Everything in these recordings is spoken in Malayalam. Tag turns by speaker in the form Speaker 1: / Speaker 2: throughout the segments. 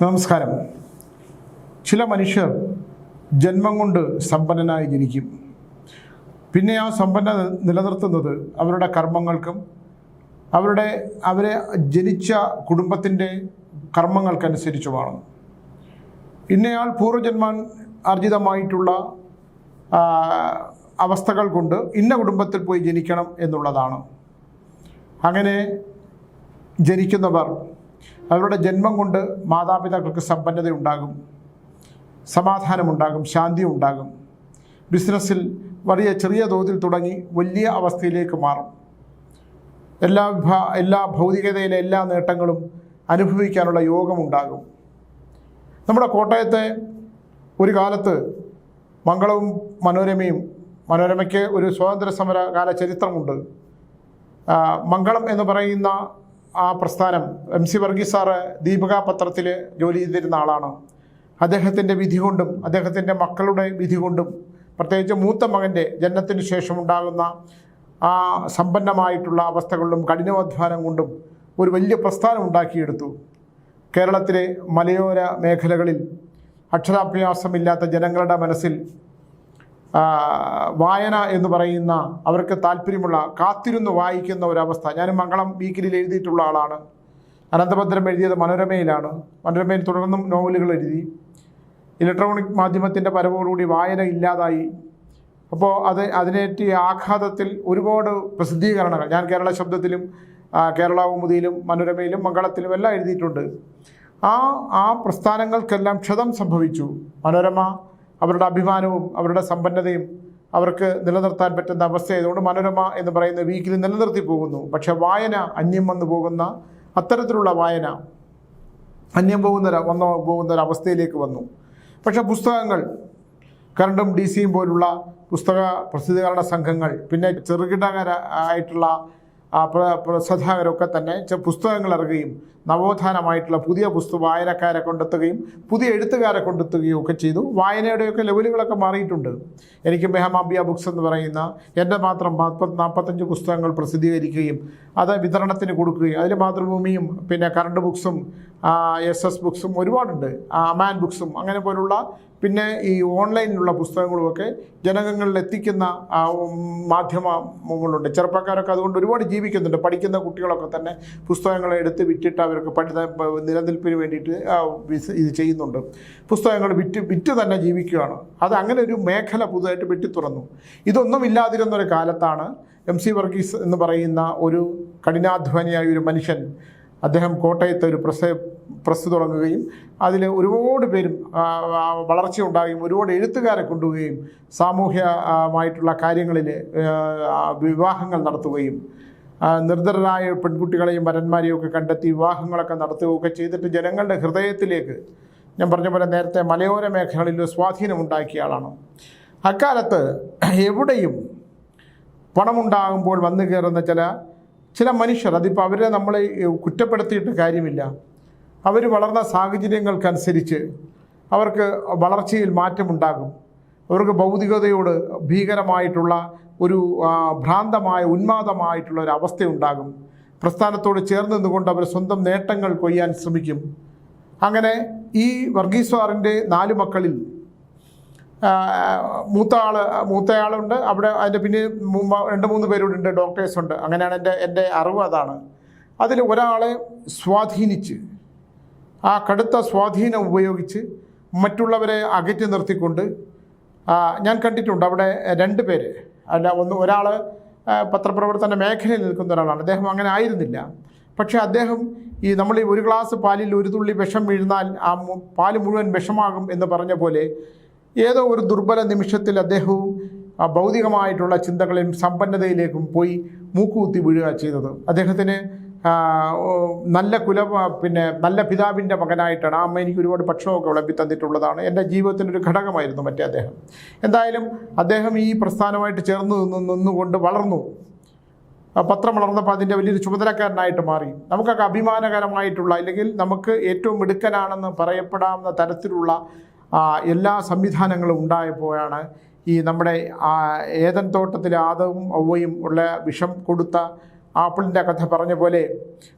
Speaker 1: നമസ്കാരം. ചില മനുഷ്യർ ജന്മം കൊണ്ട് സമ്പന്നനായി ജനിക്കും. പിന്നെ ആ സമ്പന്ന നിലനിർത്തുന്നത് അവരുടെ കർമ്മങ്ങൾക്കും അവരുടെ അവരെ ജനിച്ച കുടുംബത്തിന്റെ കർമ്മങ്ങൾക്കനുസരിച്ചുമാണ്. ഇന്നയാൾ പൂർവജന്മാൻ ആർജിതമായിട്ടുള്ള ആ, അവസ്ഥകൾ കൊണ്ട് ഇന്ന കുടുംബത്തിൽ പോയി ജനിക്കണം എന്നുള്ളതാണ്. അങ്ങനെ ജനിക്കുന്നവർ അവരുടെ ജന്മം കൊണ്ട് മാതാപിതാക്കൾക്ക് സമ്പന്നത ഉണ്ടാകും സമാധാനമുണ്ടാകും ശാന്തി ഉണ്ടാകും. ബിസിനസ്സിൽ വലിയ ചെറിയ തോതിൽ തുടങ്ങി വലിയ അവസ്ഥയിലേക്ക് മാറും. എല്ലാ വിഭാ എല്ലാ ഭൗതികതയിലെ എല്ലാ നേട്ടങ്ങളും അനുഭവിക്കാനുള്ള യോഗമുണ്ടാകും നമ്മുടെ കോട്ടയത്തെ ഒരു കാലത്ത് മംഗളവും മനോരമയും മനോരമയ്ക്ക് ഒരു സ്വാതന്ത്ര്യ സമര കാല ചരിത്രമുണ്ട് മംഗളം എന്ന് പറയുന്ന ആ പ്രസ്ഥാനം M C Varghese sir Deepika പത്രത്തിൽ ജോലി ചെയ്തിരുന്ന ആളാണ്. അദ്ദേഹത്തിന്റെ വിധി കൊണ്ടും അദ്ദേഹത്തിന്റെ മക്കളുടെ വിധി കൊണ്ടും പ്രത്യേകിച്ച് മൂത്ത മകന്റെ ജനനത്തിന് ശേഷം ഉണ്ടാകുന്ന ആ സമ്പന്നമായിട്ടുള്ള അവസ്ഥകളിലും കഠിനാധ്വാനം കൊണ്ടും ഒരു വലിയ പ്രസ്ഥാനം ഉണ്ടാക്കിയെടുത്തു. കേരളത്തിലെ മലയോര മേഖലകളിൽ അക്ഷരാഭ്യാസമില്ലാത്ത ജനങ്ങളുടെ മനസ്സിൽ വായന എന്ന് പറയുന്ന അവർക്ക് താല്പര്യമുള്ള കാത്തിരുന്ന് വായിക്കുന്ന ഒരവസ്ഥ. ഞാൻ മംഗളം വീക്കിലിൽ എഴുതിയിട്ടുള്ള ആളാണ്. അനന്തഭദ്രം എഴുതിയത് മനോരമയിലാണ്. മനോരമയിൽ തുടർന്നും നോവലുകൾ എഴുതി. ഇലക്ട്രോണിക് മാധ്യമത്തിന്റെ പരവോടുകൂടി വായന ഇല്ലാതായി. അപ്പോൾ അത് അതിനേറ്റിയ ആഘാതത്തിൽ ഒരുപാട് പ്രസിദ്ധീകരണങ്ങൾ. ഞാൻ കേരള ശബ്ദത്തിലും കേരള കൗമുദിയിലും മനോരമയിലും മംഗളത്തിലും എല്ലാം എഴുതിയിട്ടുണ്ട്. ആ ആ പ്രസ്ഥാനങ്ങൾക്കെല്ലാം ക്ഷതം സംഭവിച്ചു. മനോരമ അവരുടെ അഭിമാനവും അവരുടെ സമ്പന്നതയും അവർക്ക് നിലനിർത്താൻ പറ്റുന്ന അവസ്ഥയായതുകൊണ്ട് മനോരമ എന്ന് പറയുന്ന വീക്കിൽ നിലനിർത്തി പോകുന്നു. പക്ഷെ വായന അന്യം വന്നു പോകുന്ന അത്തരത്തിലുള്ള വായന അന്യം പോകുന്ന വന്നു പോകുന്ന ഒരു അവസ്ഥയിലേക്ക് വന്നു. പക്ഷെ പുസ്തകങ്ങൾ കറണ്ടും ഡി സിയും പോലുള്ള പുസ്തക പ്രസിദ്ധീകരണ സംഘങ്ങൾ പിന്നെ ചെറുകിടകര ആയിട്ടുള്ള ആ, പ്ര- പ്രസിദ്ധകരൊക്കെ തന്നെ പുസ്തകങ്ങൾ ഇറങ്ങുകയും നവോത്ഥാനമായിട്ടുള്ള പുതിയ പുസ്തക വായനക്കാരെ കൊണ്ടെത്തുകയും പുതിയ എഴുത്തുകാരെ കൊണ്ടെത്തുകയും ഒക്കെ ചെയ്തു. വായനയുടെയൊക്കെ ലെവലുകളൊക്കെ മാറിയിട്ടുണ്ട്. എനിക്ക് മെഹമാബിയ ബുക്സ് എന്ന് പറയുന്ന എന്റെ മാത്രം നാൽപ്പത് നാൽപ്പത്തഞ്ച് പുസ്തകങ്ങൾ പ്രസിദ്ധീകരിക്കുകയും അത് വിതരണത്തിന് കൊടുക്കുകയും അതിൽ മാതൃഭൂമിയും പിന്നെ കറണ്ട് ബുക്സും എസ് എസ് ബുക്സും ഒരുപാടുണ്ട്. ആ, അമാൻ ബുക്സും അങ്ങനെ പോലുള്ള പിന്നെ ഈ ഓൺലൈനിലുള്ള പുസ്തകങ്ങളുമൊക്കെ ജനങ്ങളിൽ എത്തിക്കുന്ന മാധ്യമങ്ങളുണ്ട്. ചെറുപ്പക്കാരൊക്കെ അതുകൊണ്ട് ഒരുപാട് ജീവിക്കുന്നുണ്ട്. പഠിക്കുന്ന കുട്ടികളൊക്കെ തന്നെ പുസ്തകങ്ങൾ എടുത്ത് വിറ്റിട്ട് അവർക്ക് പഠിത നിലനിൽപ്പിന് വേണ്ടിയിട്ട് ഇത് ചെയ്യുന്നുണ്ട്. പുസ്തകങ്ങൾ വിറ്റ് വിറ്റ് തന്നെ ജീവിക്കുകയാണ്. അത് അങ്ങനെ ഒരു മേഖല പുതുതായിട്ട് വെട്ടി തുറന്നു ഇതൊന്നും ഇല്ലാതിരുന്നൊരു കാലത്താണ് എം സി വർഗീസ് എന്ന് പറയുന്ന ഒരു കഠിനാധ്വാനിയായ ഒരു മനുഷ്യൻ അദ്ദേഹം കോട്ടയത്ത് ഒരു പ്രസ് പ്രസ് തുടങ്ങുകയും അതിൽ ഒരുപാട് പേരും വളർച്ച ഒരുപാട് എഴുത്തുകാരെ കൊണ്ടുപോവുകയും സാമൂഹ്യമായിട്ടുള്ള കാര്യങ്ങളിൽ വിവാഹങ്ങൾ നടത്തുകയും നിർദ്ധരായ പെൺകുട്ടികളെയും വരന്മാരെയും ഒക്കെ കണ്ടെത്തി വിവാഹങ്ങളൊക്കെ നടത്തുകയൊക്കെ ചെയ്തിട്ട് ജനങ്ങളുടെ ഹൃദയത്തിലേക്ക് ഞാൻ പറഞ്ഞ പോലെ നേരത്തെ മലയോര മേഖലകളിൽ സ്വാധീനമുണ്ടാക്കിയ ആളാണ്. അക്കാലത്ത് എവിടെയും പണമുണ്ടാകുമ്പോൾ വന്നു കയറുന്ന ചില ചില മനുഷ്യർ അതിപ്പോൾ അവരെ നമ്മൾ കുറ്റപ്പെടുത്തിയിട്ട് കാര്യമില്ല. അവർ വളർന്ന സാഹചര്യങ്ങൾക്കനുസരിച്ച് അവർക്ക് വളർച്ചയിൽ മാറ്റമുണ്ടാകും. അവർക്ക് ഭൗതികതയോട് ഭീകരമായിട്ടുള്ള ഒരു ഭ്രാന്തമായ ഉന്മാദമായിട്ടുള്ള ഒരു അവസ്ഥയുണ്ടാകും. പ്രസ്ഥാനത്തോട് ചേർന്ന് നിന്നുകൊണ്ട് അവർ സ്വന്തം നേട്ടങ്ങൾ കൊയ്യാൻ ശ്രമിക്കും. അങ്ങനെ ഈ വർഗീസ്വാറിന്റെ നാല് മക്കളിൽ മൂത്ത ആൾ മൂത്തയാളുണ്ട്. അവിടെ അതിന്റെ പിന്നെ രണ്ട് മൂന്ന് പേരുണ്ട് ഉണ്ട് ഡോക്ടേഴ്സ് ഉണ്ട്. അങ്ങനെയാണ് എന്റെ എന്റെ അറിവ് അതാണ്. അതിൽ ഒരാളെ സ്വാധീനിച്ച് ആ കടുത്ത സ്വാധീനം ഉപയോഗിച്ച് മറ്റുള്ളവരെ അകറ്റി നിർത്തിക്കൊണ്ട് ഞാൻ കണ്ടിട്ടുണ്ട് അവിടെ രണ്ട് പേര്. അല്ല ഒന്ന് ഒരാൾ പത്രപ്രവർത്തന മേഖലയിൽ നിൽക്കുന്ന ഒരാളാണ്. അദ്ദേഹം അങ്ങനെ ആയിരുന്നില്ല. പക്ഷേ അദ്ദേഹം ഈ നമ്മൾ ഒരു ഗ്ലാസ് പാലിൽ ഒരു തുള്ളി വിഷം വീഴുന്നാൽ ആ പാൽ മുഴുവൻ വിഷമാകും എന്ന് പറഞ്ഞ പോലെ ഏതോ ഒരു ദുർബല നിമിഷത്തിൽ അദ്ദേഹവും ഭൗതികമായിട്ടുള്ള ചിന്തകളിലും സമ്പന്നതയിലേക്കും പോയി മൂക്കുകുത്തി വീഴുക ചെയ്തത്. അദ്ദേഹത്തിന് നല്ല കുല പിന്നെ നല്ല പിതാവിന്റെ മകനായിട്ടാണ്. അമ്മ എനിക്ക് ഒരുപാട് ഭക്ഷണമൊക്കെ വിളമ്പി തന്നിട്ടുള്ളതാണ്. എന്റെ ജീവിതത്തിന്റെ ഒരു ഘടകമായിരുന്നു മറ്റേ അദ്ദേഹം. എന്തായാലും അദ്ദേഹം ഈ പ്രസ്ഥാനമായിട്ട് ചേർന്ന് നിന്ന് നിന്നുകൊണ്ട് വളർന്നു. പത്രം വളർന്നപ്പോൾ അതിന്റെ വലിയൊരു ചുമതലക്കാരനായിട്ട് മാറി. നമുക്കൊക്കെ അഭിമാനകരമായിട്ടുള്ള അല്ലെങ്കിൽ നമുക്ക് ഏറ്റവും മിടുക്കനാണെന്ന് പറയപ്പെടാവുന്ന തരത്തിലുള്ള എല്ലാ സംവിധാനങ്ങളും ഉണ്ടായപ്പോഴാണ് ഈ നമ്മുടെ ഏതൻ തോട്ടത്തിൽ ആദവും ഔവയും ഉള്ള വിഷം കൊടുത്ത ആപ്പിളിന്റെ കഥ പറഞ്ഞ പോലെ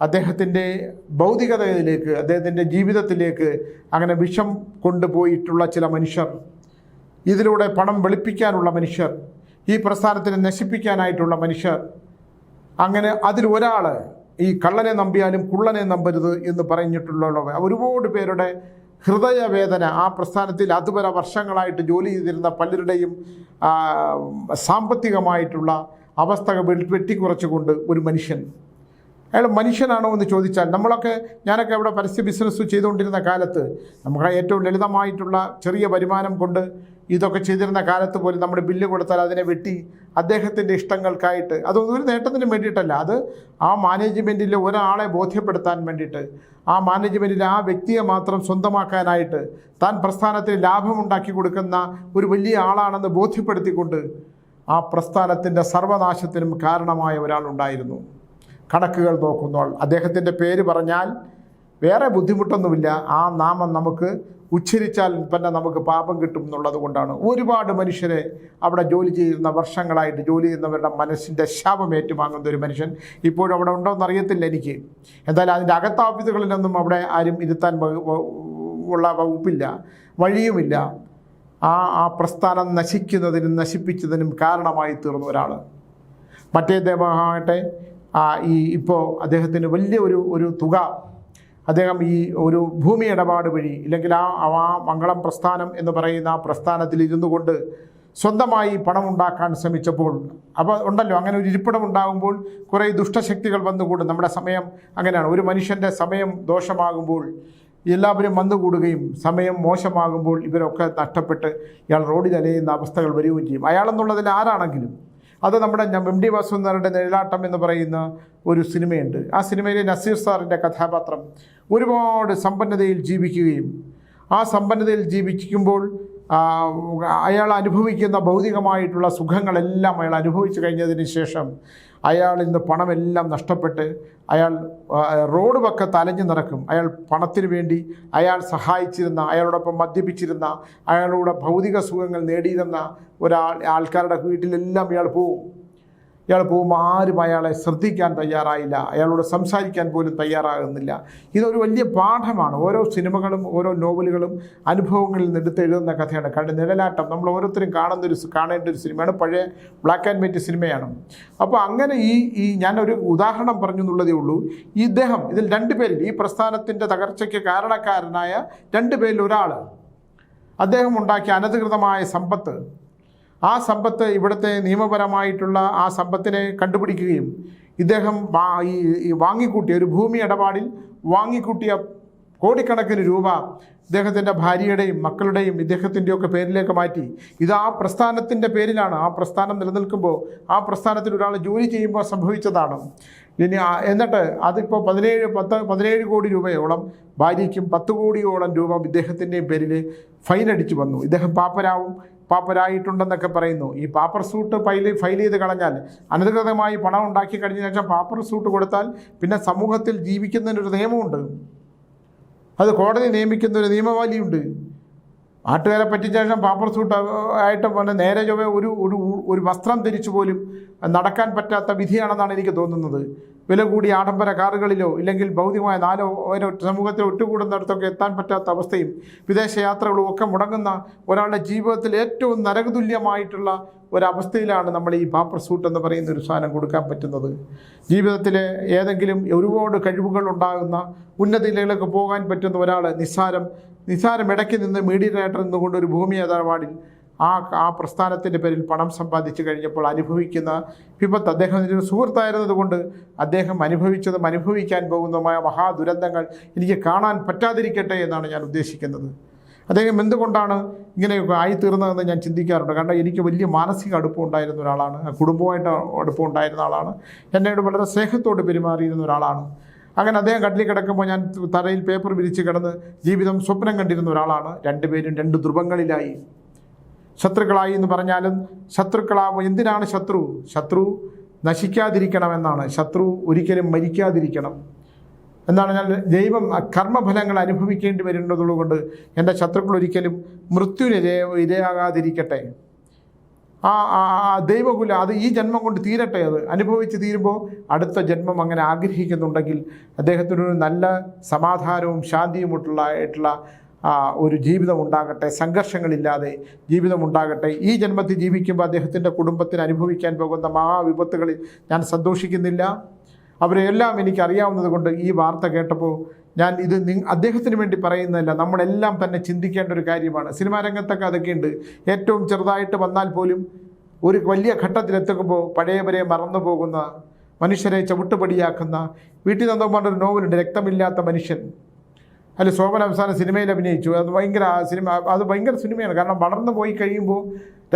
Speaker 1: അദ്ദേഹത്തിന്റെ ഭൗതികതയിലേക്ക് അദ്ദേഹത്തിന്റെ ജീവിതത്തിലേക്ക് അങ്ങനെ വിഷം കൊണ്ടുപോയിട്ടുള്ള ചില മനുഷ്യർ ഇതിലൂടെ പണം വെളുപ്പിക്കാനുള്ള മനുഷ്യർ ഈ പ്രസ്ഥാനത്തിനെ നശിപ്പിക്കാനായിട്ടുള്ള മനുഷ്യർ അങ്ങനെ അതിൽ ഒരാൾ ഈ കള്ളനെ നമ്പിയാലും കുള്ളനെ നമ്പരുത് എന്ന് പറഞ്ഞിട്ടുള്ള ഒരുപാട് പേരുടെ ഹൃദയവേദന ആ പ്രസ്ഥാനത്തിൽ അതുവരെ വർഷങ്ങളായിട്ട് ജോലി ചെയ്തിരുന്ന പലരുടെയും സാമ്പത്തികമായിട്ടുള്ള അവസ്ഥ വെട്ടി- വെട്ടിക്കുറച്ചുകൊണ്ട് ഒരു മനുഷ്യൻ. അയാൾ മനുഷ്യനാണോ എന്ന് ചോദിച്ചാൽ നമ്മളൊക്കെ ഞാനൊക്കെ ഇവിടെ പരസ്യ ബിസിനസ് ചെയ്തുകൊണ്ടിരുന്ന കാലത്ത് നമുക്ക് ഏറ്റവും ലളിതമായിട്ടുള്ള ചെറിയ വരുമാനം കൊണ്ട് ഇതൊക്കെ ചെയ്തിരുന്ന കാലത്ത് പോലും നമ്മൾ ബില്ല് കൊടുത്താൽ അതിനെ വെട്ടി അദ്ദേഹത്തിന്റെ ഇഷ്ടങ്ങൾക്കായിട്ട് അതൊന്നും ഒരു നേട്ടത്തിന് വേണ്ടിയിട്ടല്ല അത് ആ മാനേജ്മെന്റിലെ ഒരാളെ ബോധ്യപ്പെടുത്താൻ വേണ്ടിയിട്ട് ആ മാനേജ്മെന്റിൽ ആ വ്യക്തിയെ മാത്രം സ്വന്തമാക്കാനായിട്ട് താൻ പ്രസ്ഥാനത്തിന് ലാഭമുണ്ടാക്കി കൊടുക്കുന്ന ഒരു വലിയ ആളാണെന്ന് ബോധ്യപ്പെടുത്തിക്കൊണ്ട് ആ പ്രസ്ഥാനത്തിന്റെ സർവനാശത്തിനും കാരണമായ ഒരാളുണ്ടായിരുന്നു കണക്കുകൾ നോക്കുന്നവൾ അദ്ദേഹത്തിന്റെ പേര് പറഞ്ഞാൽ വേറെ ബുദ്ധിമുട്ടൊന്നുമില്ല. ആ നാമം നമുക്ക് ഉച്ചരിച്ചാൽ തന്നെ നമുക്ക് പാപം കിട്ടും എന്നുള്ളത് കൊണ്ടാണ്. ഒരുപാട് മനുഷ്യരെ അവിടെ ജോലി ചെയ്യുന്ന വർഷങ്ങളായിട്ട് ജോലി ചെയ്യുന്നവരുടെ മനസ്സിന്റെ ശാപം ഏറ്റുവാങ്ങുന്ന ഒരു മനുഷ്യൻ ഇപ്പോഴും അവിടെ ഉണ്ടോ എന്നറിയത്തില്ല എനിക്ക്. എന്തായാലും അതിന്റെ അകത്ത ഓഫീസുകളിലൊന്നും അവിടെ ആരും ഇരുത്താൻ ഉള്ള വകുപ്പില്ല. വഴിയുമില്ല. ആ ആ പ്രസ്ഥാനം നശിക്കുന്നതിനും നശിപ്പിച്ചതിനും കാരണമായി തീർന്ന ഒരാൾ മറ്റേ ദേവമാകട്ടെ ഈ ഇപ്പോൾ അദ്ദേഹത്തിന് വലിയ ഒരു ഒരു തുക അദ്ദേഹം ഈ ഒരു ഭൂമി ഇടപാട് വഴി ഇല്ലെങ്കിൽ ആ ആ മംഗളം പ്രസ്ഥാനം എന്ന് പറയുന്ന ആ പ്രസ്ഥാനത്തിൽ ഇരുന്നു കൊണ്ട് സ്വന്തമായി പണം ഉണ്ടാക്കാൻ ശ്രമിച്ചപ്പോൾ അപ്പോൾ ഉണ്ടല്ലോ അങ്ങനെ ഒരു ഇരിപ്പിടം ഉണ്ടാകുമ്പോൾ കുറേ ദുഷ്ടശക്തികൾ വന്നുകൂടും നമ്മുടെ സമയം അങ്ങനെയാണ്. ഒരു മനുഷ്യന്റെ സമയം ദോഷമാകുമ്പോൾ എല്ലാവരും വന്നുകൂടുകയും സമയം മോശമാകുമ്പോൾ ഇവരൊക്കെ നഷ്ടപ്പെട്ട് ഇയാൾ റോഡിൽ അലയുന്ന അവസ്ഥകൾ വരികയും ചെയ്യും. അയാളെന്നുള്ളതിൽ ആരാണെങ്കിലും അത് നമ്മുടെ എം ഡി വാസുദേവന്റെ നിഴലാട്ടം എന്ന് പറയുന്ന ഒരു സിനിമയുണ്ട്. ആ സിനിമയിലെ നസീർ സാറിന്റെ കഥാപാത്രം ഒരുപാട് സമ്പന്നതയിൽ ജീവിക്കുകയും ആ സമ്പന്നതയിൽ ജീവിക്കുമ്പോൾ അയാൾ അനുഭവിക്കുന്ന ഭൗതികമായിട്ടുള്ള സുഖങ്ങളെല്ലാം അയാൾ അനുഭവിച്ചു കഴിഞ്ഞതിന് ശേഷം അയാൾ ഇന്ന് പണമെല്ലാം നഷ്ടപ്പെട്ട് അയാൾ റോഡ് പക്കത്ത് തലഞ്ഞു നടക്കും. അയാൾ പണത്തിന് വേണ്ടി അയാൾ സഹായിച്ചിരുന്ന അയാളോടൊപ്പം മദ്യപിച്ചിരുന്ന അയാളുടെ ഭൗതിക സുഖങ്ങൾ നേടിയിരുന്ന ഒരാൾ ആൾക്കാരുടെ വീട്ടിലെല്ലാം ഇയാൾ പോവും. ഇയാൾ പോകുമ്പോൾ ആരും അയാളെ ശ്രദ്ധിക്കാൻ തയ്യാറായില്ല. അയാളോട് സംസാരിക്കാൻ പോലും തയ്യാറാകുന്നില്ല. ഇതൊരു വലിയ പാഠമാണ്. ഓരോ സിനിമകളും ഓരോ നോവലുകളും അനുഭവങ്ങളിൽ നിന്ന് എടുത്തെഴുതുന്ന കഥയാണ്. കാരണം നിഴലാട്ടം നമ്മൾ ഓരോരുത്തരും കാണുന്ന ഒരു കാണേണ്ട ഒരു സിനിമയാണ്. പഴയ ബ്ലാക്ക് ആൻഡ് വൈറ്റ് സിനിമയാണ്. അപ്പോൾ അങ്ങനെ ഈ ഈ ഞാനൊരു ഉദാഹരണം പറഞ്ഞു എന്നുള്ളതേ ഉള്ളൂ. ഈ ഇദ്ദേഹം ഇതിൽ രണ്ട് പേരിൽ ഈ പ്രസ്ഥാനത്തിന്റെ തകർച്ചയ്ക്ക് കാരണക്കാരനായ രണ്ട് പേരിൽ ഒരാൾ. അദ്ദേഹം ഉണ്ടാക്കിയ അനധികൃതമായ സമ്പത്ത്. ആ സമ്പത്ത് ഇവിടുത്തെ നിയമപരമായിട്ടുള്ള ആ സമ്പത്തിനെ കണ്ടുപിടിക്കുകയും ഇദ്ദേഹം ഈ വാങ്ങിക്കൂട്ടിയ ഒരു ഭൂമി ഇടപാടിൽ വാങ്ങിക്കൂട്ടിയ കോടിക്കണക്കിന് രൂപ ഇദ്ദേഹത്തിന്റെ ഭാര്യയുടെയും മക്കളുടെയും ഇദ്ദേഹത്തിന്റെയൊക്കെ പേരിലേക്ക് മാറ്റി. ഇത് ആ പ്രസ്ഥാനത്തിന്റെ പേരിലാണ്. ആ പ്രസ്ഥാനം നിലനിൽക്കുമ്പോൾ ആ പ്രസ്ഥാനത്തിൽ ഒരാൾ ജോലി ചെയ്യുമ്പോൾ സംഭവിച്ചതാണ്. ഇനി എന്നിട്ട് അതിപ്പോൾ പതിനേഴ് പത്ത് പതിനേഴ് കോടി രൂപയോളം ഭാര്യയ്ക്കും പത്ത് കോടിയോളം രൂപ ഇദ്ദേഹത്തിന്റെയും പേരിൽ ഫൈൻ അടിച്ചു വന്നു. ഇദ്ദേഹം പാപ്പരാവും. പാപ്പരായിട്ടുണ്ടെന്നൊക്കെ പറയുന്നു. ഈ പാപ്പർ സൂട്ട് ഫയൽ ഫയൽ ചെയ്ത് കളഞ്ഞാൽ അനധികൃതമായി പണം ഉണ്ടാക്കി കഴിഞ്ഞ ശേഷം പാപ്പർ സൂട്ട് കൊടുത്താൽ പിന്നെ സമൂഹത്തിൽ ജീവിക്കുന്നതിനൊരു നിയമമുണ്ട്. അത് കോടതി നിയമിക്കുന്ന ഒരു നിയമവാലിയുണ്ട്. നാട്ടുകാരെ പറ്റിയ ശേഷം പാപ്പർ സൂട്ട് ആയിട്ട് പിന്നെ നേരെ ചൊവ്വേ ഒരു ഒരു ഒരു വസ്ത്രം ധരിച്ചു പോലും നടക്കാൻ പറ്റാത്ത വിധിയാണെന്നാണ് എനിക്ക് തോന്നുന്നത്. വില കൂടിയ ആഡംബര കാറുകളിലോ ഇല്ലെങ്കിൽ ഭൗതികമായ നാലോ ഓരോ സമൂഹത്തിൽ ഒറ്റുകൂടുന്നിടത്തൊക്കെ എത്താൻ പറ്റാത്ത അവസ്ഥയും വിദേശ യാത്രകളും ഒക്കെ മുടങ്ങുന്ന ഒരാളുടെ ജീവിതത്തിൽ ഏറ്റവും നരകതുല്യമായിട്ടുള്ള ഒരവസ്ഥയിലാണ് നമ്മൾ ഈ പാപ്പർ സൂട്ട് എന്ന് പറയുന്ന ഒരു സാധനം കൊടുക്കാൻ പറ്റുന്നത്. ജീവിതത്തിൽ ഏതെങ്കിലും ഒരുപാട് കഴിവുകൾ ഉണ്ടാകുന്ന ഉന്നതിയിലേക്ക് പോകാൻ പറ്റുന്ന ഒരാൾ നിസ്സാരം നിസ്സാരം ഇടയ്ക്ക് നിന്ന് മീഡിയേറ്റർ നിന്നുകൊണ്ട് ഒരു ഭൂമി ഇടപാടിൽ ആ ആ പ്രസ്ഥാനത്തിന്റെ പേരിൽ പണം സമ്പാദിച്ചു കഴിഞ്ഞപ്പോൾ അനുഭവിക്കുന്ന വിപത്ത് അദ്ദേഹം ഒരു സുഹൃത്തായിരുന്നതുകൊണ്ട് അദ്ദേഹം അനുഭവിച്ചതും അനുഭവിക്കാൻ പോകുന്നതുമായ മഹാദുരന്തങ്ങൾ എനിക്ക് കാണാൻ പറ്റാതിരിക്കട്ടെ എന്നാണ് ഞാൻ ഉദ്ദേശിക്കുന്നത്. അദ്ദേഹം എന്തുകൊണ്ടാണ് ഇങ്ങനെയൊക്കെ ആയിത്തീർന്നതെന്ന് ഞാൻ ചിന്തിക്കാറുണ്ട്. കാരണം എനിക്ക് വലിയ മാനസിക അടുപ്പം ഉണ്ടായിരുന്ന ഒരാളാണ് കുടുംബമായിട്ട് അടുപ്പം ഉണ്ടായിരുന്ന ആളാണ്. എന്നോട് വളരെ സ്നേഹത്തോട് പെരുമാറിയിരുന്ന ഒരാളാണ്. അങ്ങനെ അദ്ദേഹം കട്ടിൽ കിടക്കുമ്പോൾ ഞാൻ തറയിൽ പേപ്പർ വിരിച്ച് കിടന്ന് ജീവിതം സ്വപ്നം കണ്ടിരുന്ന ഒരാളാണ്. രണ്ടുപേരും രണ്ട് ധ്രുവങ്ങളിലായി ശത്രുക്കളായി എന്ന് പറഞ്ഞാലും ശത്രുക്കളാവും എന്തിനാണ് ശത്രു? ശത്രു നശിക്കാതിരിക്കണമെന്നാണ്. ശത്രു ഒരിക്കലും മരിക്കാതിരിക്കണം. എന്നാണ് ഞാൻ ദൈവം കർമ്മഫലങ്ങൾ അനുഭവിക്കേണ്ടി വരുന്നതുകൊണ്ട് എന്റെ ശത്രുക്കൾ ഒരിക്കലും മൃത്യുവിന് ഇര ഇരയാകാതിരിക്കട്ടെ. ആ ദൈവകുല അത് ഈ ജന്മം കൊണ്ട് തീരട്ടെ അത് അനുഭവിച്ച് തീരുമ്പോൾ അടുത്ത ജന്മം അങ്ങനെ ആഗ്രഹിക്കുന്നുണ്ടെങ്കിൽ അദ്ദേഹത്തിനൊരു നല്ല സമാധാനവും ശാന്തിയുമായിട്ടുള്ള ആയിട്ടുള്ള ഒരു ജീവിതം ഉണ്ടാകട്ടെ. സംഘർഷങ്ങളില്ലാതെ ജീവിതം ഉണ്ടാകട്ടെ. ഈ ജന്മത്തിൽ ജീവിക്കുമ്പോൾ അദ്ദേഹത്തിന്റെ കുടുംബത്തിന് അനുഭവിക്കാൻ പോകുന്ന മഹാവിപത്തുകളിൽ ഞാൻ സന്തോഷിക്കുന്നില്ല. അവരെല്ലാം എനിക്കറിയാവുന്നത് കൊണ്ട് ഈ വാർത്ത കേട്ടപ്പോൾ ഞാൻ ഇത് അദ്ദേഹത്തിന് വേണ്ടി പറയുന്നതല്ല നമ്മളെല്ലാം തന്നെ ചിന്തിക്കേണ്ട ഒരു കാര്യമാണ്. സിനിമാ രംഗത്തൊക്കെ അതൊക്കെയുണ്ട്. ഏറ്റവും ചെറുതായിട്ട് വന്നാൽ പോലും ഒരു വലിയ ഘട്ടത്തിലെത്തുമ്പോൾ പഴയവരെ മറന്നു പോകുന്ന മനുഷ്യരെ ചവിട്ടുപടിയാക്കുന്ന വീട്ടിൽ നന്ദകുമാറിന്റെ ഒരു നോവലുണ്ട് രക്തമില്ലാത്ത മനുഷ്യൻ. അല്ല ശോഭന അവസാനം സിനിമയിൽ അഭിനയിച്ചു. അത് ഭയങ്കര സിനിമ അത് ഭയങ്കര സിനിമയാണ്. കാരണം വളർന്നു പോയി കഴിയുമ്പോൾ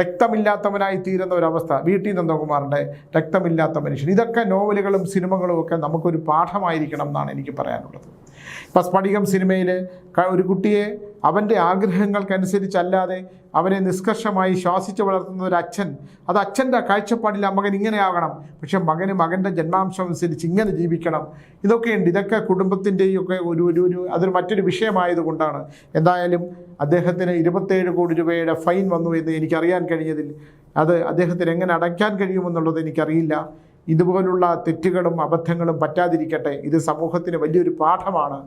Speaker 1: രക്തമില്ലാത്തവനായി തീരുന്ന ഒരവസ്ഥ. വീട്ടിൽ നന്ദകുമാറിന്റെ രക്തമില്ലാത്ത മനുഷ്യൻ. ഇതൊക്കെ നോവലുകളും സിനിമകളും ഒക്കെ നമുക്കൊരു പാഠമായിരിക്കണം എന്നാണ് എനിക്ക് പറയാനുള്ളത്. ഇപ്പം സ്ഫടികം സിനിമയിൽ ഒരു കുട്ടിയെ അവന്റെ ആഗ്രഹങ്ങൾക്കനുസരിച്ചല്ലാതെ അവനെ നിഷ്കർഷമായി ശ്വാസിച്ച് വളർത്തുന്ന ഒരു അച്ഛൻ. അത് അച്ഛന്റെ കാഴ്ചപ്പാടിൽ ആ മകൻ ഇങ്ങനെയാകണം. പക്ഷെ മകന് മകന്റെ ജന്മാംശം അനുസരിച്ച് ഇങ്ങനെ ജീവിക്കണം. ഇതൊക്കെയുണ്ട്. ഇതൊക്കെ കുടുംബത്തിന്റെയും ഒക്കെ ഒരു ഒരു ഒരു അതൊരു മറ്റൊരു വിഷയമായതുകൊണ്ടാണ്. എന്തായാലും അദ്ദേഹത്തിന് ഇരുപത്തേഴ് കോടി രൂപയുടെ ഫൈൻ വന്നു എന്ന് എനിക്കറിയാൻ കഴിഞ്ഞതിൽ. അത് അദ്ദേഹത്തിന് എങ്ങനെ അടയ്ക്കാൻ കഴിയുമെന്നുള്ളത് എനിക്കറിയില്ല. ഇതുപോലുള്ള തെറ്റുകളും അബദ്ധങ്ങളും പറ്റാതിരിക്കട്ടെ. ഇത് സമൂഹത്തിന് വലിയൊരു പാഠമാണ്.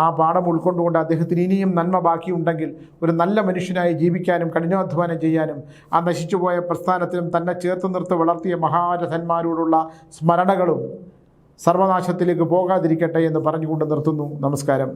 Speaker 1: ആ പാഠം ഉൾക്കൊണ്ടുകൊണ്ട് അദ്ദേഹത്തിന് ഇനിയും നന്മ ബാക്കിയുണ്ടെങ്കിൽ ഒരു നല്ല മനുഷ്യനായി ജീവിക്കാനും കഠിനാധ്വാനം ചെയ്യാനും ആ നശിച്ചുപോയ പ്രസ്ഥാനത്തിനും തന്നെ ചേർത്ത് നിർത്ത് വളർത്തിയ മഹാരഥന്മാരോടുള്ള സ്മരണകളും സർവനാശത്തിലേക്ക് പോകാതിരിക്കട്ടെ എന്ന് പറഞ്ഞുകൊണ്ട് നിർത്തുന്നു. നമസ്കാരം.